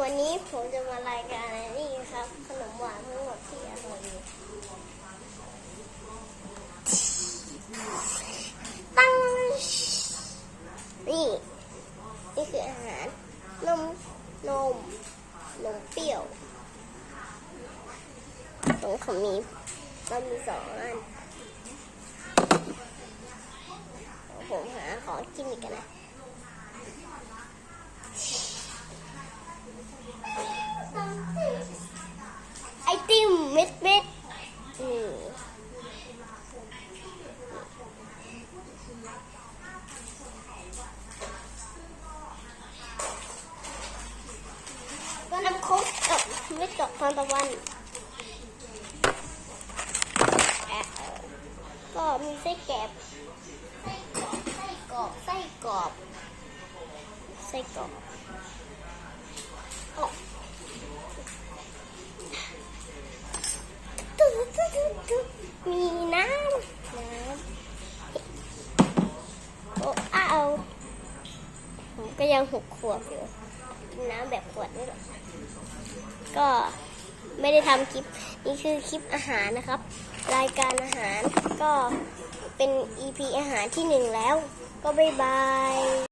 วันนี้ผมจะมารายการนี่ครับ ขนมหวานทั้งหมดที่อร่อยตั้งนี่ นี่คืออาหาร นม นม นมเปรี้ยวตรงขมีมันมีสองอันผมหาของกินอีกกันนะ ก็น้ำโค้กกับเม็ดดอกทานตะวัน ก็มีไส้แกบไส้กรอบไส้กรอบไส้กรอบไส้กรอบตุ๊ดตุ๊ดตุ๊ดมีน้ำน้ำโอ้อ้าวผมก็ยังหกขวบอยู่ กินน้ำแบบขวดนี่หรอกก็ไม่ได้ทำคลิป นี่คือคลิปอาหารนะครับ รายการอาหารก็เป็น EP อาหารที่หนึ่งแล้ว ก็บ๊ายบาย